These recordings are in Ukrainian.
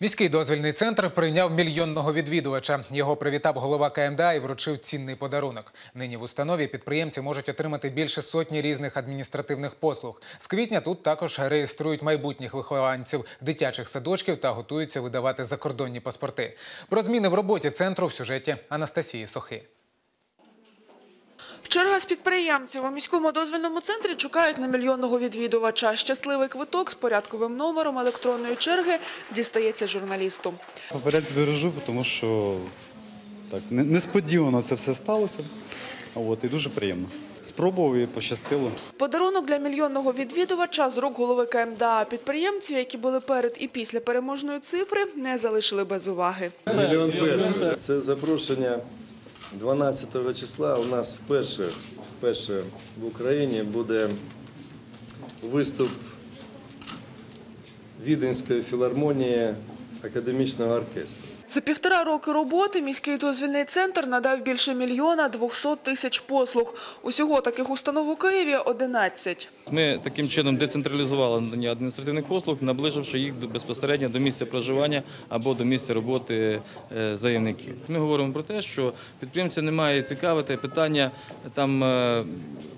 Міський дозвільний центр прийняв мільйонного відвідувача. Його привітав голова КМДА і вручив цінний подарунок. Нині в установі підприємці можуть отримати більше сотні різних адміністративних послуг. З квітня тут також реєструють майбутніх вихованців дитячих садочків та готуються видавати закордонні паспорти. Про зміни в роботі центру в сюжеті Анастасії Сохи. Черга з підприємців у міському дозвільному центрі чекають на мільйонного відвідувача. Щасливий квиток з порядковим номером електронної черги дістається журналісту. Поперед збережу, тому що так не- несподівано це все сталося. От, і дуже приємно. Спробував і пощастило. Подарунок для мільйонного відвідувача з рук голови КМДА. Підприємців, які були перед і після переможної цифри, не залишили без уваги. Мільйон перший. Це запрошення 12 числа. У нас вперше, вперше в Україні буде виступ Віденської філармонії академічного оркестру. За півтора роки роботи міський дозвільний центр надав більше мільйона 200 тисяч послуг. Усього таких установ у Києві 11. Ми таким чином децентралізували надання адміністративних послуг, наближивши їх до- безпосередньо до місця проживання або до місця роботи е, заявників. Ми говоримо про те, що підприємця не має цікавити питання там е,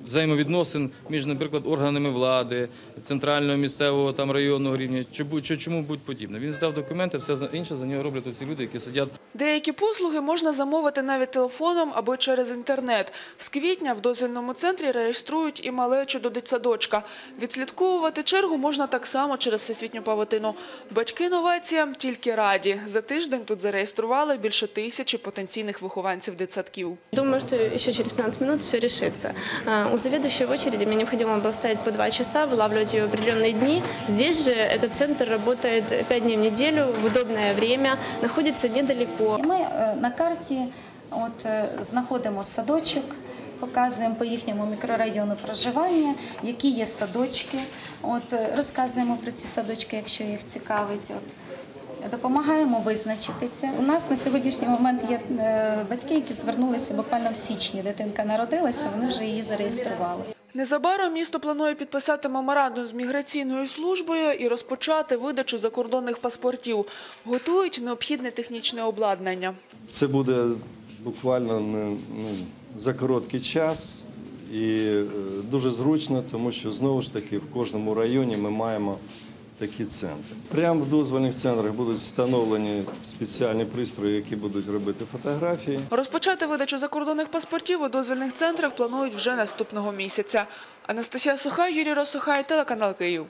взаємовідносин між, наприклад, органами влади, центрального, місцевого, там районного рівня, чи чи чому будь подібне. Він здав документи, все за- інше за нього роблять ці люди, які сидять Деякі послуги можна замовити навіть телефоном або через інтернет. З квітня в дозвільному центрі реєструють і малечу до дитсадочка. Відслідковувати чергу можна так само через всесвітню павутину. Батьки новаціям тільки раді. За тиждень тут зареєстрували більше тисячі потенційних вихованців дитсадків. Думаю, еще через 15 минут все решится. А, У заведующей в очереди мне необходимо было стоять по два часа, вылавливать ее в определенные дни. Здесь же этот центр работает 5 дней в неделю в удобное время, находится недалеко. І Ми е, на карті от, е, знаходимо садочок, показуємо по їхньому мікрорайону проживання, які є садочки. От, е, розказуємо про ці садочки, якщо їх цікавить. От. Допомагаємо визначитися. У нас на сьогоднішній момент є е, батьки, які звернулися буквально в січні. Дитинка народилася, вони вже її зареєстрували. Незабаром місто планує підписати меморандум з міграційною службою і розпочати видачу закордонних паспортів. Готують необхідне технічне обладнання. Це буде буквально ну, за короткий час і е, дуже зручно, тому що знову ж таки в кожному районі ми маємо такі центри. Прямо в дозвольних центрах будуть встановлені спеціальні пристрої, які будуть робити фотографії. Розпочати видачу закордонних паспортів у дозвільних центрах планують вже наступного місяця. Анастасія Сухай, Юрій Росухай, телеканал Київ.